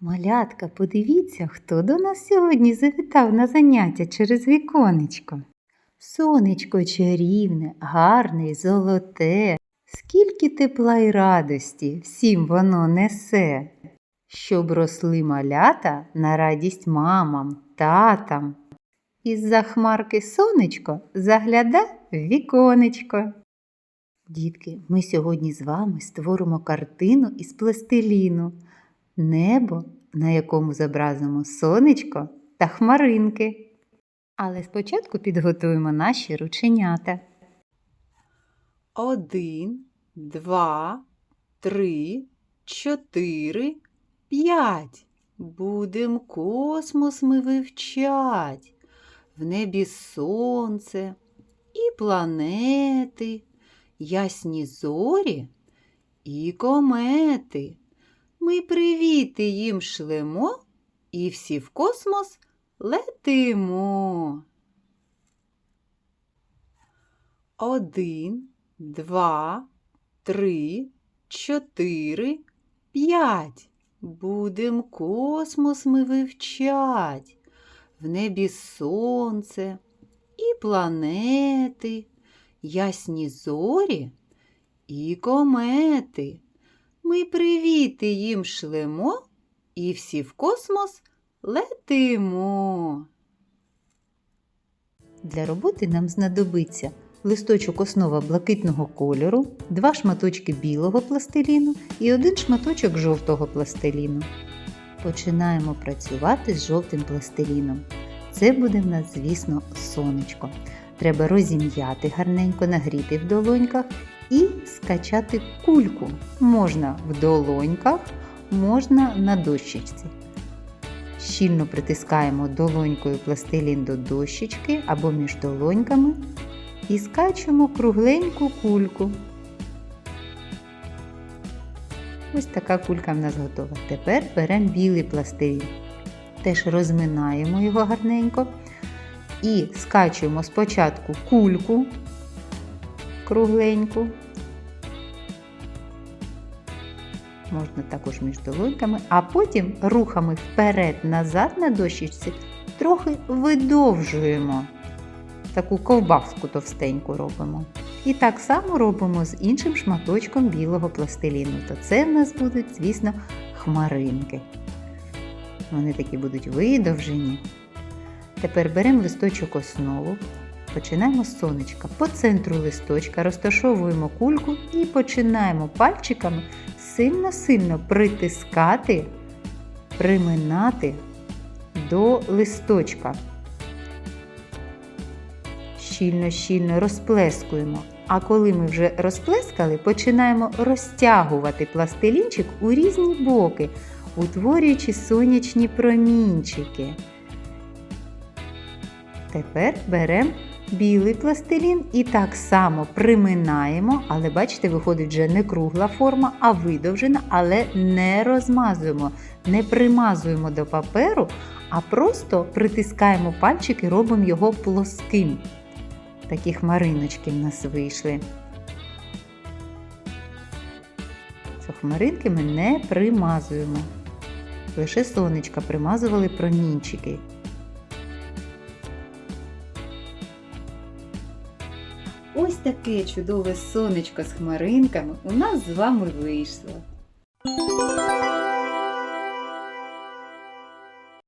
Малятка, подивіться, хто до нас сьогодні завітав на заняття через віконечко. Сонечко чарівне, гарне й золоте, скільки тепла й радості всім воно несе, щоб росли малята на радість мамам, татам. Із-за хмарки сонечко загляда в віконечко. Дітки, ми сьогодні з вами створимо картину із пластиліну небо, на якому зобразимо сонечко та хмаринки. Але спочатку підготуємо наші рученята. Один, два, три, чотири, п'ять. Будем космос ми вивчать. В небі сонце і планети, ясні зорі і комети. Ми привіти їм шлемо і всі в космос летимо. Один, два, три, чотири, п'ять. Будем космос ми вивчать. В небі сонце і планети, ясні зорі і комети. Ми привіти їм шлемо і всі в космос летимо. Для роботи нам знадобиться листочок основа блакитного кольору, два шматочки білого пластиліну і один шматочок жовтого пластиліну. Починаємо працювати з жовтим пластиліном. Це буде в нас, звісно, сонечко. Треба розім'яти гарненько, нагріти в долоньках і скачати кульку. Можна в долоньках, можна на дощечці. Щільно притискаємо долонькою пластилін до дощечки або між долоньками і скачемо кругленьку кульку. Ось така кулька в нас готова. Тепер беремо білий пластилін. Теж розминаємо його гарненько і скачуємо спочатку кульку кругленьку. Можна також між долоньками, а потім рухами вперед-назад на дощечці трохи видовжуємо. Таку ковбаску товстеньку робимо. І так само робимо з іншим шматочком білого пластиліну. То це в нас будуть, звісно, хмаринки. Вони такі будуть видовжені. Тепер беремо листочок основу, починаємо з сонечка. По центру листочка розташовуємо кульку і починаємо пальчиками сильно-сильно притискати, приминати до листочка. Щільно-щільно розплескуємо. А коли ми вже розплескали, починаємо розтягувати пластилінчик у різні боки, утворюючи сонячні промінчики. Тепер беремо білий пластилін і так само приминаємо, але бачите, виходить вже не кругла форма, а видовжена, але не розмазуємо, не примазуємо до паперу, а просто притискаємо пальчик і робимо його плоским. Такі хмариночки в нас вийшли. Це хмаринки ми не примазуємо. Лише сонечка примазували промінчики. Ось таке чудове сонечко з хмаринками у нас з вами вийшло.